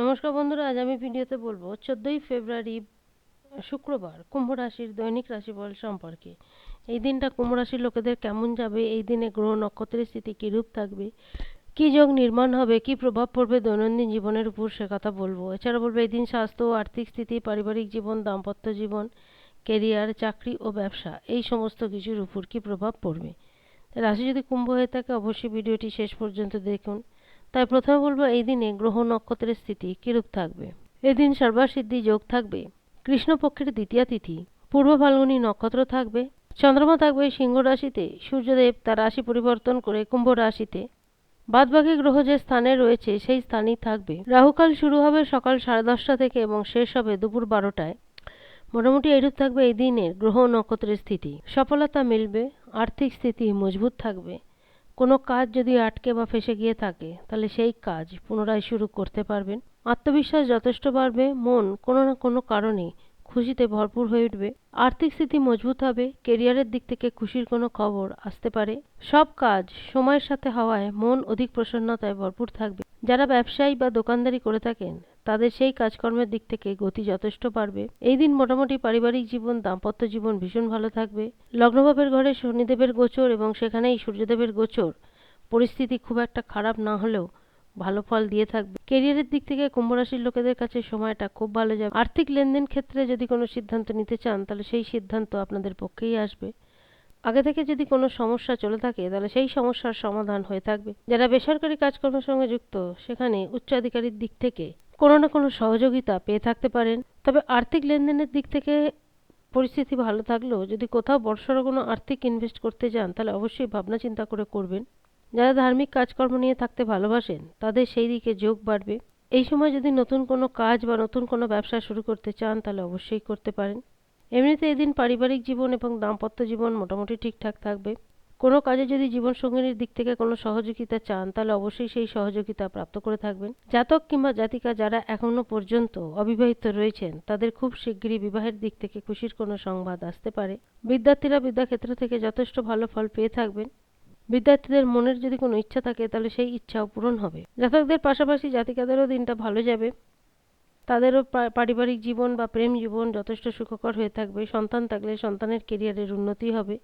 নমস্কার বন্ধুরা, আজ আমি ভিডিওতে বলব চোদ্দোই ফেব্রুয়ারি শুক্রবার কুম্ভ রাশির দৈনিক রাশিফল সম্পর্কে। এই দিনটা কুম্ভ রাশির লোকেদের কেমন যাবে, এই দিনে গ্রহ নক্ষত্রের স্থিতি কীরূপ থাকবে, কী যোগ নির্মাণ হবে, কী প্রভাব পড়বে দৈনন্দিন জীবনের উপর সে কথা বলব। এছাড়া বলব, এই দিন স্বাস্থ্য, আর্থিক স্থিতি, পারিবারিক জীবন, দাম্পত্য জীবন কেরিয়ার চাকরি ও ব্যবসা, এই সমস্ত কিছুর উপর কী প্রভাব পড়বে। রাশি যদি কুম্ভ হয়ে থাকে, অবশ্যই ভিডিওটি শেষ পর্যন্ত দেখুন। তাই প্রথমে বলব, এই দিনে গ্রহ নক্ষত্রের স্থিতি কিরূপ থাকবে? এদিন সর্বাসিদ্ধি যোগ থাকবে, কৃষ্ণপক্ষের দ্বিতীয় তিথি, পূর্ব ফাল্গুনী নক্ষত্র থাকবে, চন্দ্রমা থাকবে সিংহ রাশিতে, সূর্যদেব তার রাশি পরিবর্তন করে কুম্ভ রাশিতে। বাদবাকি গ্রহ যে স্থানে রয়েছে, সেই স্থানেই থাকবে। রাহুকাল শুরু হবে সকাল সাড়ে দশটা থেকে এবং শেষ হবে দুপুর বারোটায়। মোটামুটি এরূপ থাকবে এই দিনের গ্রহ নক্ষত্রের স্থিতি। সফলতা মিলবে, আর্থিক স্থিতি মজবুত থাকবে। কোনো কাজ যদি আটকে বা ফেসে গিয়ে থাকে, তাহলে সেই কাজ পুনরায় শুরু করতে পারবেন। আত্মবিশ্বাস যথেষ্ট বাড়বে, মন কোনো না কোনো কারণে খুশিতে ভরপুর হয়ে উঠবে। আর্থিক স্থিতি মজবুত হবে, কেরিয়ারের দিক থেকে খুশির কোনো খবর আসতে পারে। সব কাজ সময়ের সাথে হওয়ায় মন অধিক প্রসন্নতায় ভরপুর থাকবে। যারা ব্যবসায়ী বা দোকানদারি করে থাকেন তাদের সেই কাজকর্মের দিক থেকে গতি যথেষ্ট বাড়বে। এই দিন মোটামুটি পারিবারিক জীবন, দাম্পত্য জীবন ভীষণ ভালো থাকবে। লগ্নভাবের ঘরে শনিদেবের গোচর এবং সেখানেই সূর্যদেবের গোচর। পরিস্থিতি খুব একটা খারাপ না হলেও ভালো ফল দিয়ে থাকবে। কেরিয়ারের দিক থেকে কুম্ভ রাশির লোকেদের কাছে সময়টা খুব ভালো যাবে। আর্থিক লেনদেন ক্ষেত্রে যদি কোনো সিদ্ধান্ত নিতে চান, তাহলে সেই সিদ্ধান্ত আপনাদের পক্ষেই আসবে। আগে থেকে যদি কোনো সমস্যা চলে থাকে, তাহলে সেই সমস্যার সমাধান হয়ে থাকবে। যারা বেসরকারি কাজকর্মের সঙ্গে যুক্ত, সেখানে উচ্চাধিকারীর দিক থেকে কোনো না কোনো সহযোগিতা পেয়ে থাকতে পারেন। তবে আর্থিক লেনদেনের দিক থেকে পরিস্থিতি ভালো থাকলেও যদি কোথাও বড়সড় কোনো আর্থিক ইনভেস্ট করতে যান, তাহলে অবশ্যই ভাবনা চিন্তা করে করবেন। যারা ধার্মিক কাজকর্ম নিয়ে থাকতে ভালোবাসেন, তাদের সেই দিকে যোগ বাড়বে। এই সময় যদি নতুন কোনো কাজ বা নতুন কোনো ব্যবসা শুরু করতে চান, তাহলে অবশ্যই করতে পারেন। এমনিতে এদিন পারিবারিক জীবন এবং দাম্পত্য জীবন মোটামুটি ঠিকঠাক থাকবে। কোনো কাজে যদি জীবনসঙ্গিনীর দিক থেকে কোনো সহযোগিতা চান, তাহলে অবশ্যই সেই সহযোগিতা প্রাপ্ত করে থাকবেন। জাতক কিংবা জাতিকা যারা এখনও পর্যন্ত অবিবাহিত রয়েছেন, তাদের খুব শিগগিরই বিবাহের দিক থেকে খুশির কোনো সংবাদ আসতে পারে। বিদ্যার্থীরা বিদ্যাক্ষেত্র থেকে যথেষ্ট ভালো ফল পেয়ে থাকবেন। বিদ্যার্থীদের মনের যদি কোনো ইচ্ছা থাকে, তাহলে সেই ইচ্ছাও পূরণ হবে। জাতকদের পাশাপাশি জাতিকাদেরও দিনটা ভালো যাবে। তাদেরও পারিবারিক জীবন বা প্রেম জীবন যথেষ্ট সুখকর হয়ে থাকবে। সন্তান থাকলে সন্তানের কেরিয়ারের উন্নতি হবে।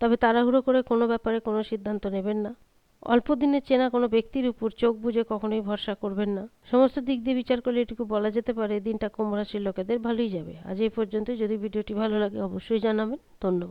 তবে তাড়াহুড়ো করে কোনো ব্যাপারে কোনো সিদ্ধান্ত নেবেন না। অল্প দিনের চেনা কোনো ব্যক্তির উপর চোখ বুঝে কখনোই ভরসা করবেন না। সমস্ত দিক দিয়ে বিচার করলে এটুকু বলা যেতে পারে, দিনটা কুম্ভ রাশির লোকেদের ভালোই যাবে। আজ এই পর্যন্ত যদি ভিডিওটি ভালো লাগে, অবশ্যই জানাবেন। ধন্যবাদ।